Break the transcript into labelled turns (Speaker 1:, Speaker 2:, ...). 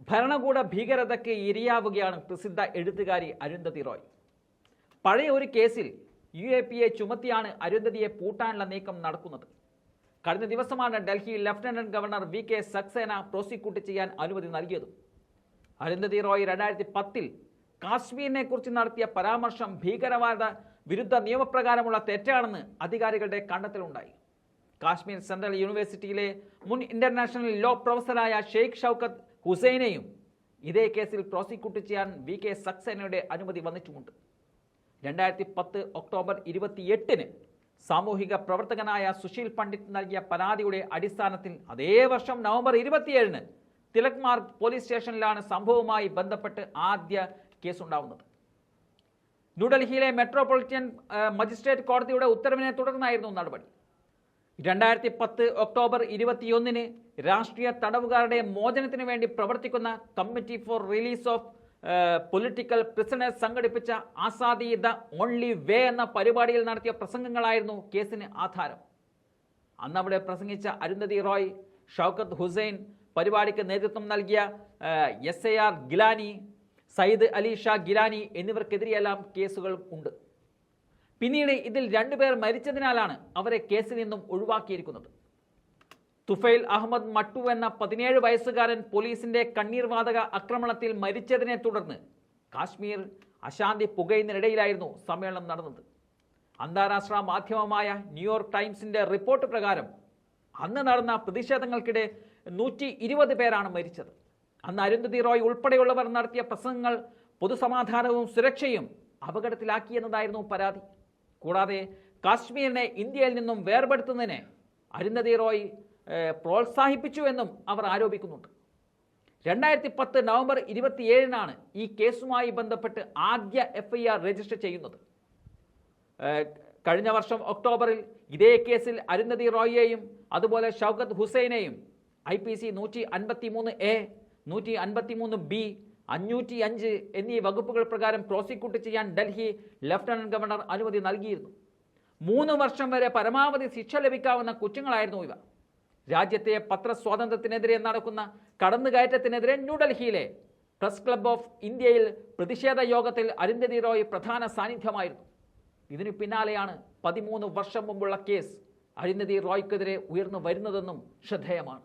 Speaker 1: ഭരണകൂട ഭീകരതയ്ക്ക് ഇരയാവുകയാണ് പ്രസിദ്ധ എഴുത്തുകാരി അരുന്ധതി റോയ്. പഴയ ഒരു കേസിൽ യു എ പി എ ചുമത്തിയാണ് അരുന്ധതിയെ പൂട്ടാനുള്ള നീക്കം നടക്കുന്നത്. കഴിഞ്ഞ ദിവസമാണ് Delhi lieutenant governor V K Saxena prosecute ചെയ്യാൻ അനുമതി നൽകിയത്. അരുന്ധതി റോയ് രണ്ടായിരത്തി പത്തിൽ കാശ്മീരിനെ കുറിച്ച് നടത്തിയ പരാമർശം ഭീകരവാദ വിരുദ്ധ നിയമപ്രകാരമുള്ള തെറ്റാണെന്ന് അധികാരികളുടെ കണ്ടെത്തലുണ്ടായി. കാശ്മീർ സെൻട്രൽ യൂണിവേഴ്സിറ്റിയിലെ മുൻ ഇന്റർനാഷണൽ ലോ പ്രൊഫസറായ ഷെയ്ഖ് ഷൗക്കത്ത് ഹുസൈനെയും ഇതേ കേസിൽ പ്രോസിക്യൂട്ട് ചെയ്യാൻ വി കെ സക്സേനയുടെ അനുമതി വന്നിട്ടുമുണ്ട്. രണ്ടായിരത്തി പത്ത് ഒക്ടോബർ ഇരുപത്തിയെട്ടിന് സാമൂഹിക പ്രവർത്തകനായ സുശീൽ പണ്ഡിറ്റ് നൽകിയ പരാതിയുടെ അടിസ്ഥാനത്തിൽ അതേ വർഷം നവംബർ ഇരുപത്തിയേഴിന് തിലക് മാർഗ് പോലീസ് സ്റ്റേഷനിലാണ് സംഭവവുമായി ബന്ധപ്പെട്ട് ആദ്യ കേസുണ്ടാവുന്നത്. ന്യൂഡൽഹിയിലെ മെട്രോപൊളിറ്റൻ മജിസ്ട്രേറ്റ് കോടതിയുടെ ഉത്തരവിനെ തുടർന്നായിരുന്നു നടപടി. രണ്ടായിരത്തി പത്ത് ഒക്ടോബർ ഇരുപത്തിയൊന്നിന് രാഷ്ട്രീയ തടവുകാരുടെ മോചനത്തിന് വേണ്ടി പ്രവർത്തിക്കുന്ന committee for release of political prisoners സംഘടിപ്പിച്ച ആസാദി ദ ഓൺലി വേ എന്ന പരിപാടിയിൽ നടത്തിയ പ്രസംഗങ്ങളായിരുന്നു കേസിന് ആധാരം. അന്നവിടെ പ്രസംഗിച്ച അരുന്ധതി റോയ് ഷൗക്കത്ത് ഹുസൈൻ പരിപാടിക്ക് നേതൃത്വം നൽകിയ S A R Geelani Syed Ali Shah Geelani എന്നിവർക്കെതിരെയെല്ലാം കേസുകൾ ഉണ്ട്. പിന്നീട് ഇതിൽ രണ്ടുപേർ മരിച്ചതിനാലാണ് അവരെ കേസിൽ നിന്നും ഒഴിവാക്കിയിരിക്കുന്നത്. തുഫൈൽ അഹമ്മദ് മട്ടു എന്ന പതിനേഴ് വയസ്സുകാരൻ പോലീസിന്റെ കണ്ണീർവാതക ആക്രമണത്തിൽ മരിച്ചതിനെ തുടർന്ന് കാശ്മീർ അശാന്തി പുകയുന്നതിനിടയിലായിരുന്നു സമ്മേളനം നടന്നത്. അന്താരാഷ്ട്ര മാധ്യമമായ ന്യൂയോർക്ക് ടൈംസിന്റെ റിപ്പോർട്ട് പ്രകാരം അന്ന് നടന്ന പ്രതിഷേധങ്ങൾക്കിടെ നൂറ്റി ഇരുപത് പേരാണ് മരിച്ചത്. അന്ന് അരുന്ധതി റോയ് ഉൾപ്പെടെയുള്ളവർ നടത്തിയ പ്രസംഗങ്ങൾ പൊതുസമാധാനവും സുരക്ഷയും അപകടത്തിലാക്കിയെന്നതായിരുന്നു പരാതി. കൂടാതെ കാശ്മീരിനെ ഇന്ത്യയിൽ നിന്നും വേർപെടുത്തുന്നതിനെ അരുന്ധതി റോയ് പ്രോത്സാഹിപ്പിച്ചു എന്നും അവർ ആരോപിക്കുന്നുണ്ട്. രണ്ടായിരത്തി പത്ത് നവംബർ ഇരുപത്തിയേഴിനാണ് ഈ കേസുമായി ബന്ധപ്പെട്ട് ആദ്യ എഫ് ഐ ആർ രജിസ്റ്റർ ചെയ്യുന്നത്. കഴിഞ്ഞ വർഷം ഒക്ടോബറിൽ ഇതേ കേസിൽ അരുന്ധതി റോയിയെയും അതുപോലെ ഷൗക്കത്ത് ഹുസൈനെയും ഐ പി സി നൂറ്റി അൻപത്തി മൂന്ന് എ നൂറ്റി അൻപത്തി മൂന്ന് ബി അഞ്ഞൂറ്റി അഞ്ച് എന്നീ വകുപ്പുകൾ പ്രകാരം പ്രോസിക്യൂട്ട് ചെയ്യാൻ ഡൽഹി ലഫ്റ്റനന്റ് ഗവർണർ അനുമതി നൽകിയിരുന്നു. മൂന്ന് വർഷം വരെ പരമാവധി ശിക്ഷ ലഭിക്കാവുന്ന കുറ്റങ്ങളായിരുന്നു ഇവ. രാജ്യത്തെ പത്രസ്വാതന്ത്ര്യത്തിനെതിരെ നടക്കുന്ന കടന്നുകയറ്റത്തിനെതിരെ ന്യൂഡൽഹിയിലെ പ്രസ് ക്ലബ് ഓഫ് ഇന്ത്യയിൽ പ്രതിഷേധ യോഗത്തിൽ അരുന്ധതി റോയ് പ്രധാന സാന്നിധ്യമായിരുന്നു. ഇതിനു പിന്നാലെയാണ് പതിമൂന്ന് വർഷം മുമ്പുള്ള കേസ് അരുന്ധതി റോയ്ക്കെതിരെ ഉയർന്നു വരുന്നതെന്നും ശ്രദ്ധേയമാണ്.